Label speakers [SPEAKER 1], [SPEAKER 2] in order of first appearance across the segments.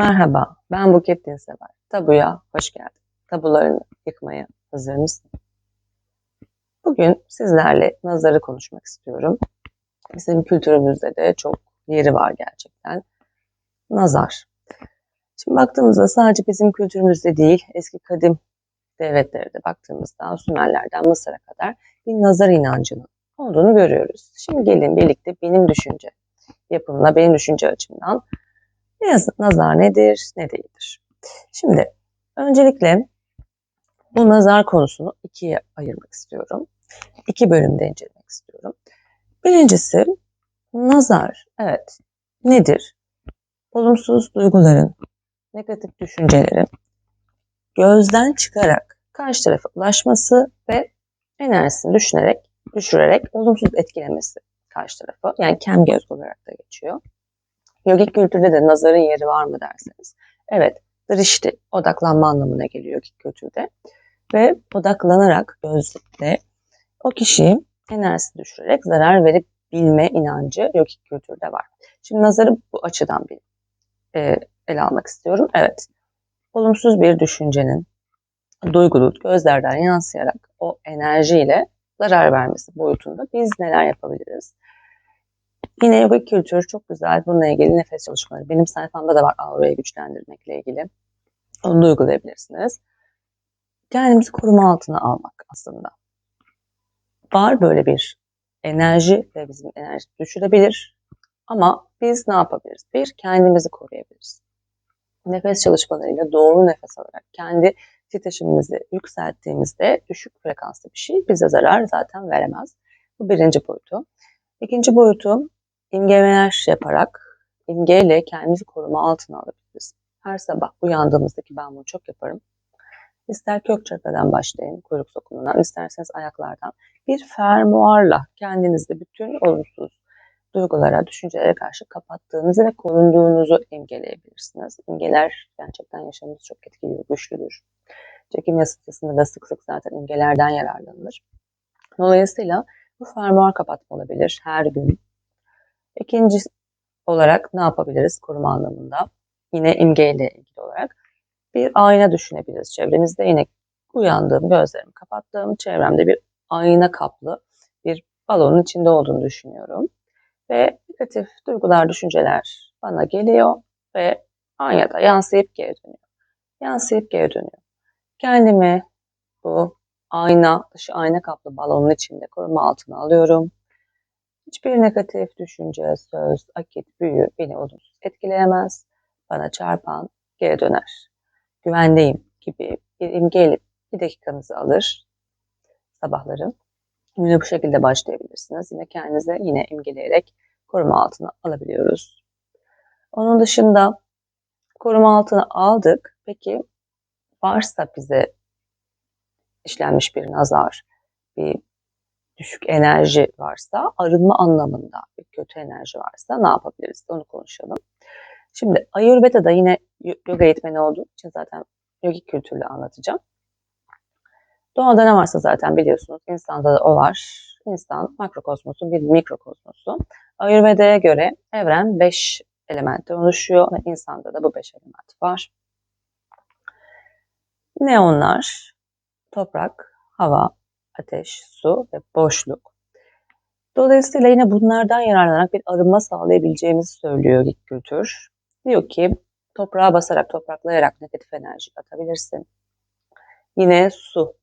[SPEAKER 1] Merhaba, ben Buket Dinsever. Tabuya hoş geldin. Tabularını yıkmaya hazır mısın? Bugün sizlerle nazarı konuşmak istiyorum. Bizim kültürümüzde de çok yeri var gerçekten. Nazar. Şimdi baktığımızda sadece bizim kültürümüzde değil, eski kadim devletlere de baktığımızda Sümerlerden Mısır'a kadar bir nazar inancının olduğunu görüyoruz. Şimdi gelin birlikte benim düşünce yapımına, benim düşünce açımdan nazar nedir, ne değildir? Şimdi öncelikle bu nazar konusunu ikiye ayırmak istiyorum. İki bölümde incelemek istiyorum. Birincisi nazar, evet nedir? Olumsuz duyguların, negatif düşüncelerin gözden çıkarak karşı tarafa ulaşması ve enerjisini düşünerek, düşürerek olumsuz etkilemesi karşı tarafı. Yani kem göz olarak da geçiyor. Yogik kültürde de nazarın yeri var mı derseniz. Evet, drişti odaklanma anlamına geliyor yogik kültürde. Ve odaklanarak gözle o kişiyi enerjisi düşürerek zarar verip bilme inancı yogik kültürde var. Şimdi nazarı bu açıdan bir e, ele almak istiyorum. Evet, olumsuz bir düşüncenin duygunun gözlerden yansıyarak o enerjiyle zarar vermesi boyutunda biz neler yapabiliriz? Yine yoga kültürü çok güzel. Bununla ilgili nefes çalışmaları. Benim sayfamda da var aurayı güçlendirmekle ilgili. Onu da uygulayabilirsiniz. Kendimizi koruma altına almak aslında. Var böyle bir enerji ve bizim enerji düşürebilir. Ama biz ne yapabiliriz? Bir, kendimizi koruyabiliriz. Nefes çalışmalarıyla doğru nefes alarak kendi titreşimimizi yükselttiğimizde düşük frekanslı bir şey bize zarar zaten veremez. Bu birinci boyutu. İkinci boyutu imgemeler yaparak imgeyle kendimizi koruma altına alabiliriz. Her sabah uyandığımızdaki ben bunu çok yaparım. İster kök çakradan başlayın, kuyruk sokumundan, isterseniz ayaklardan bir fermuarla kendinizde bütün olumsuz duygulara, düşüncelere karşı kapattığınızı ve korunduğunuzu imgeleyebilirsiniz. İmgeler gerçekten yaşamımızı çok etkiliyor, güçlüdür. Çekim yasasında da sık sık zaten imgelerden yararlanılır. Dolayısıyla bu fermuar kapatma olabilir her gün İkinci olarak ne yapabiliriz koruma anlamında? Yine imgeyle ilgili olarak bir ayna düşünebiliriz çevremizde. Yine uyandığım, gözlerimi kapattığım, çevremde bir ayna kaplı bir balonun içinde olduğunu düşünüyorum. Ve negatif duygular, düşünceler bana geliyor ve aynada yansıyıp geri dönüyor. Yansıyıp geri dönüyor. Kendimi bu ayna, dışı ayna kaplı balonun içinde koruma altına alıyorum Hiçbir negatif düşünce, söz, akit, büyü beni olumsuz etkileyemez. Bana çarpan geri döner. Güvendeyim gibi bir imgeyle bir dakikanızı alır sabahları. Yine bu şekilde başlayabilirsiniz. Yine kendinize yine imgeleyerek koruma altına alabiliyoruz. Onun dışında koruma altına aldık. Peki varsa bize işlenmiş bir nazar, bir düşük enerji varsa, arınma anlamında bir kötü enerji varsa ne yapabiliriz? Onu konuşalım. Şimdi Ayurveda'da yine yoga eğitmeni olduğum için zaten yogik kültürle anlatacağım. Doğada ne varsa zaten biliyorsunuz. İnsanda da o var. İnsan makrokosmosu bir mikrokosmosu. Ayurveda'ya göre evren 5 elementten oluşuyor ve insanda da bu 5 element var. Ne onlar? Toprak, hava, ateş, su ve boşluk. Dolayısıyla yine bunlardan yararlanarak bir arınma sağlayabileceğimizi söylüyor ilk kültür. Diyor ki toprağa basarak, topraklayarak negatif enerji atabilirsin. Yine su,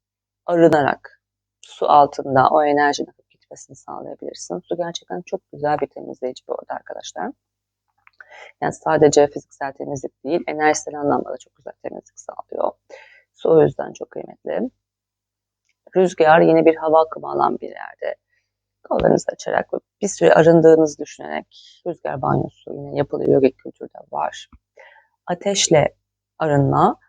[SPEAKER 1] arınarak su altında o enerjinin akıp gitmesini sağlayabilirsin. Su gerçekten çok güzel bir temizleyici bu arada arkadaşlar. Yani sadece fiziksel temizlik değil, enerjisel anlamda da çok güzel temizlik sağlıyor. Su o yüzden çok kıymetli. Rüzgar yine bir hava akımı alan bir yerde. Kollarınızı açarak bir süre arındığınızı düşünerek rüzgar banyosu yine yapılıyor. Yoga kültürde var. Ateşle arınma.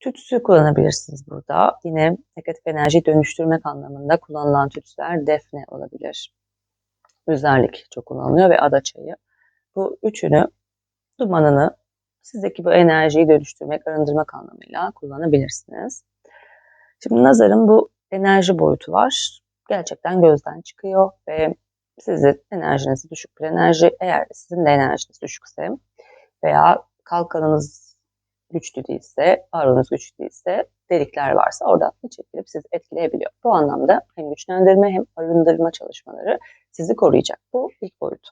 [SPEAKER 1] Tütsü kullanabilirsiniz burada. Yine negatif enerjiyi dönüştürmek anlamında kullanılan tütsüler defne olabilir. Üzerlik çok kullanılıyor ve ada çayı. Bu üçünü dumanını sizdeki bu enerjiyi dönüştürmek, arındırmak anlamıyla kullanabilirsiniz. Şimdi nazarın bu enerji boyutu var. Gerçekten gözden çıkıyor ve sizin enerjinizi düşük bir enerji eğer sizin de enerjiniz düşükse veya kalkanınız güçlü değilse, ağrınız güçlü değilse, delikler varsa oradan çekilip sizi etkileyebiliyor. Bu anlamda hem güçlendirme hem arındırma çalışmaları sizi koruyacak. Bu ilk boyut.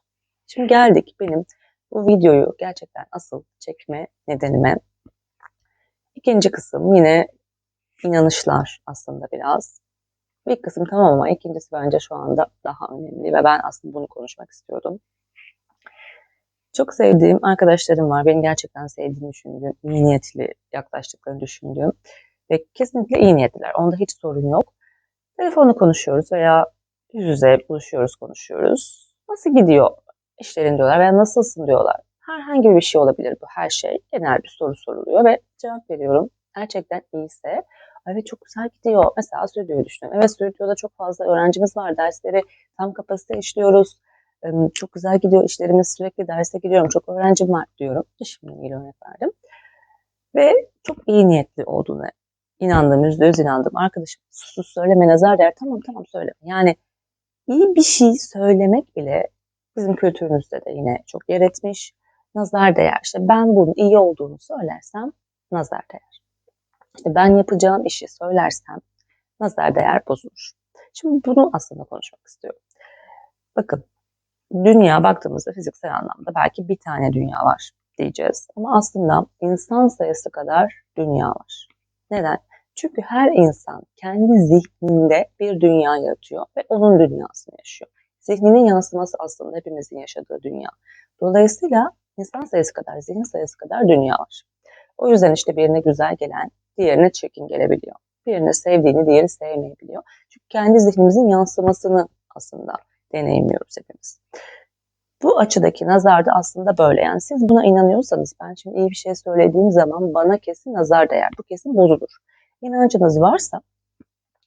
[SPEAKER 1] Şimdi geldik benim bu videoyu gerçekten asıl çekme nedenime. İkinci kısım yine inanışlar aslında biraz. Bir kısım tamam ama ikincisi bence şu anda daha önemli ve ben aslında bunu konuşmak istiyordum. Çok sevdiğim arkadaşlarım var. Benim gerçekten sevdiğimi düşündüğüm, iyi niyetli yaklaştıklarını düşündüğüm ve kesinlikle iyi niyetliler. Onda hiç sorun yok. Telefonla konuşuyoruz veya yüz yüze buluşuyoruz, konuşuyoruz. Nasıl gidiyor işlerin diyorlar veya nasılsın diyorlar. Herhangi bir şey olabilir bu her şey. Genel bir soru soruluyor ve cevap veriyorum. Gerçekten iyiyse evet çok güzel gidiyor. Mesela stüdyoyu düşünüyorum. Evet stüdyoda çok fazla öğrencimiz var. Dersleri tam kapasite işliyoruz. Çok güzel gidiyor işlerimiz sürekli derse giriyorum. Çok öğrencim var diyorum. Şimdi ilgili örnek verdim. Ve çok iyi niyetli olduğuna inandım, yüzde yüz inandım. Arkadaşım sus sus söyleme nazar der. Tamam tamam söyleme. Yani iyi bir şey söylemek bile bizim kültürümüzde de yine çok yer etmiş. Nazar değer. İşte ben bunun iyi olduğunu söylersem nazar değer. İşte ben yapacağım işi söylersem nazar değer bozulur. Şimdi bunu aslında konuşmak istiyorum. Bakın dünya baktığımızda fiziksel anlamda belki bir tane dünya var diyeceğiz. Ama aslında insan sayısı kadar dünya var. Neden? Çünkü her insan kendi zihninde bir dünya yaratıyor ve onun dünyasını yaşıyor. Zihninin yansıması aslında hepimizin yaşadığı dünya. Dolayısıyla insan sayısı kadar, zihin sayısı kadar dünya var. O yüzden işte birine güzel gelen, diğerine çirkin gelebiliyor. Birine sevdiğini, diğeri sevmeyebiliyor. Çünkü kendi zihnimizin yansımasını aslında deneyimliyoruz hepimiz. Bu açıdaki nazar da aslında böyle. Yani siz buna inanıyorsanız ben şimdi iyi bir şey söylediğim zaman bana kesin nazar değer. Bu kesin bozulur. İnancınız varsa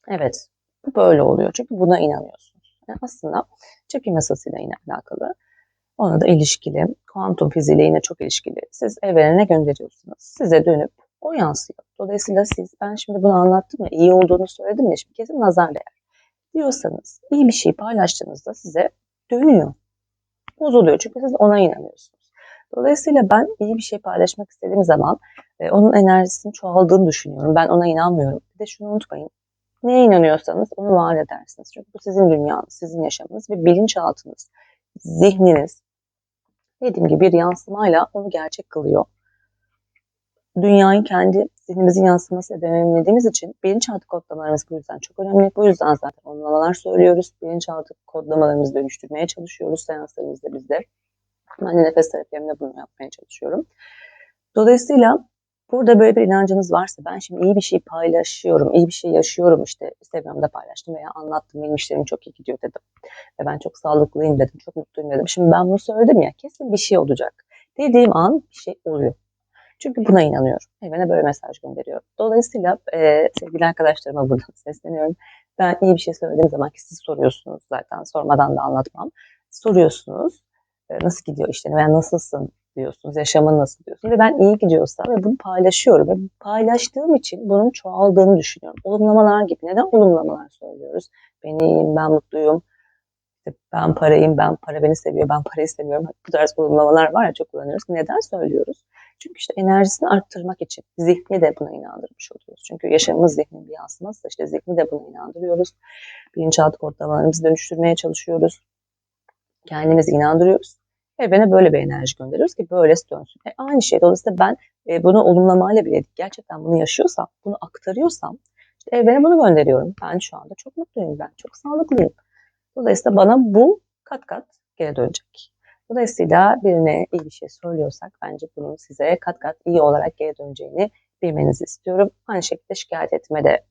[SPEAKER 1] evet bu böyle oluyor. Çünkü buna inanıyorsunuz. Yani aslında çekim yasasıyla yine alakalı. Ona da ilişkili. Kuantum fiziğiyle yine çok ilişkili. Siz evrene gönderiyorsunuz. Size dönüp o yansıyor. Dolayısıyla siz ben şimdi bunu anlattım ya iyi olduğunu söyledim ya şimdi kesin nazar değer diyorsanız iyi bir şey paylaştığınızda size dönüyor. Bozuluyor çünkü siz ona inanıyorsunuz. Dolayısıyla ben iyi bir şey paylaşmak istediğim zaman e, onun enerjisinin çoğaldığını düşünüyorum. Ben ona inanmıyorum. Bir de şunu unutmayın. Neye inanıyorsanız onu var edersiniz. Çünkü bu sizin dünyanız, sizin yaşamınız ve bilinçaltınız, zihniniz dediğim gibi bir yansımayla onu gerçek kılıyor dünyayı kendi zihnimizin yansıması deneyimlediğimiz için bilinçaltı kodlamalarımız bu yüzden çok önemli. Bu yüzden zaten onlamalar söylüyoruz. Bilinçaltı kodlamalarımızı dönüştürmeye çalışıyoruz seanslarımızda bizde. Ben de nefes terapilerimde bunu yapmaya çalışıyorum. Dolayısıyla burada böyle bir inancınız varsa ben şimdi iyi bir şey paylaşıyorum, iyi bir şey yaşıyorum işte Instagram'da paylaştım veya anlattım benim işlerim çok iyi gidiyor dedim. Ve ben çok sağlıklıyım dedim, çok mutluyum dedim. Şimdi ben bunu söyledim ya kesin bir şey olacak. Dediğim an bir şey oluyor. Çünkü buna inanıyorum. Evrene böyle mesaj gönderiyorum. Dolayısıyla e, sevgili arkadaşlarıma buradan sesleniyorum. Ben iyi bir şey söylediğim zaman ki siz soruyorsunuz zaten sormadan da anlatmam. Soruyorsunuz e, nasıl gidiyor işte veya nasılsın diyorsunuz, yaşamın nasıl diyorsunuz ve ben iyi gidiyorsa ve bunu paylaşıyorum ve paylaştığım için bunun çoğaldığını düşünüyorum. Olumlamalar gibi. Neden olumlamalar söylüyoruz? Ben iyiyim, ben mutluyum, ben parayım, ben para beni seviyor, ben parayı seviyorum. Bu tarz uygulamalar var ya çok kullanıyoruz. Neden söylüyoruz? Çünkü işte enerjisini arttırmak için zihni de buna inandırmış oluyoruz. Çünkü yaşamımız zihnin bir yansıması işte zihni de buna inandırıyoruz. Bilinçaltı kodlamalarımızı dönüştürmeye çalışıyoruz. Kendimizi inandırıyoruz. Evrene böyle bir enerji gönderiyoruz ki böylesi dönsün. E aynı şey. Dolayısıyla ben e, bunu olumlamayla bile gerçekten bunu yaşıyorsam, bunu aktarıyorsam işte evrene bunu gönderiyorum. Ben şu anda çok mutluyum, ben çok sağlıklıyım. Dolayısıyla bana bu kat kat geri dönecek. Dolayısıyla birine iyi bir şey söylüyorsak bence bunun size kat kat iyi olarak geri döneceğini bilmenizi istiyorum. Aynı şekilde şikayet etme de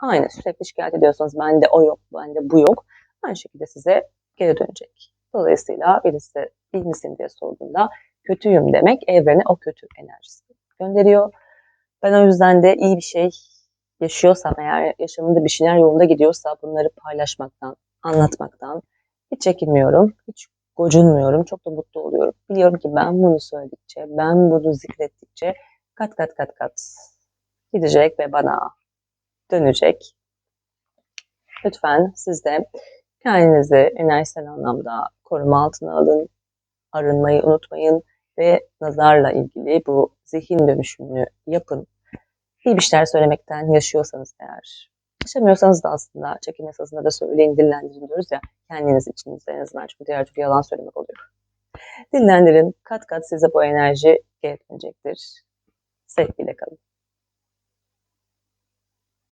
[SPEAKER 1] aynı sürekli şikayet ediyorsanız bende o yok, bende bu yok. Aynı şekilde size geri dönecek. Dolayısıyla birisi iyi misin diye sorduğunda kötüyüm demek evrene o kötü enerjisi gönderiyor. Ben o yüzden de iyi bir şey yaşıyorsam eğer yaşamında bir şeyler yolunda gidiyorsa bunları paylaşmaktan, anlatmaktan hiç çekinmiyorum. Hiç gocunmuyorum. Çok da mutlu oluyorum. Biliyorum ki ben bunu söyledikçe, ben bunu zikrettikçe kat kat kat kat gidecek ve bana dönecek. Lütfen siz de kendinizi enerjisel anlamda koruma altına alın. Arınmayı unutmayın. ve nazarla ilgili bu zihin dönüşümünü yapın. İyi bir şeyler söylemekten yaşıyorsanız eğer, yaşamıyorsanız da aslında çekim yasasında da söyleyin, dillendirin diyoruz ya kendiniz içinizde en azından çünkü diğer türlü yalan söylemek oluyor. Dillendirin, kat kat size bu enerji geri dönecektir. Sevgiyle kalın.